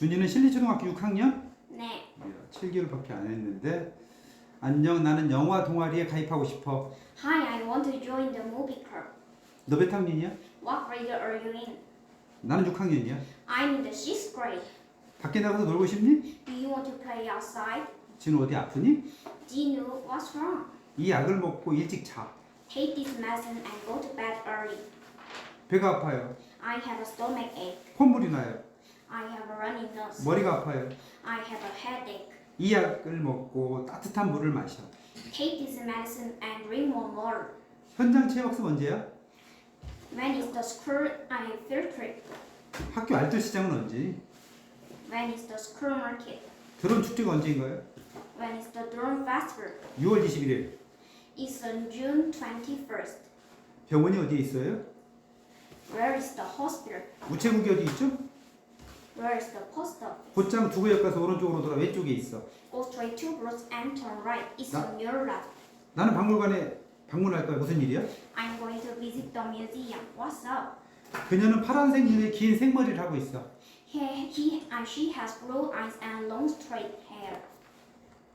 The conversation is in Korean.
준이는 실리초등학교 6학년? 네. 7개월밖에 안 했는데 안녕 나는 영화 동아리에 가입하고 싶어. Hi, I want to join the movie club. 너 몇 학년이야? What grade are you in? 나는 6학년이야. I'm in the sixth grade. 밖에 나가서 놀고 싶니? Do you want to play outside? 진우 어디 아프니? Dinu, what's wrong? 이 약을 먹고 일찍 자. Take this medicine and go to bed early. 배가 아파요. I have a stomach ache. 콧물이 나요. I have a running nose. 머리가 아파요. I have a headache. 이 약을 먹고 따뜻한 물을 마셔. Take this medicine and drink more water. 현장 체육학습 언제야? When is the school I field trip? 학교 알뜰 시장은 언제? When is the school market? 드론 축제가 언제인가요? When is the drone festival? 6월 21일. It's on June 21st. 병원이 어디에 있어요? Where is the hospital? 우체국이 어디 있죠? Where is the post office? 곧장 두 구역 가서 오른쪽으로 돌아 왼쪽에 있어. Go straight two blocks and turn right. It's 나- on your left. 나는 박물관에 방문할 거야. 무슨 일이야? I'm going to visit the museum. What's up? 그녀는 파란색 눈에 긴 생머리를 하고 있어. He, he and she has blue eyes and long straight hair.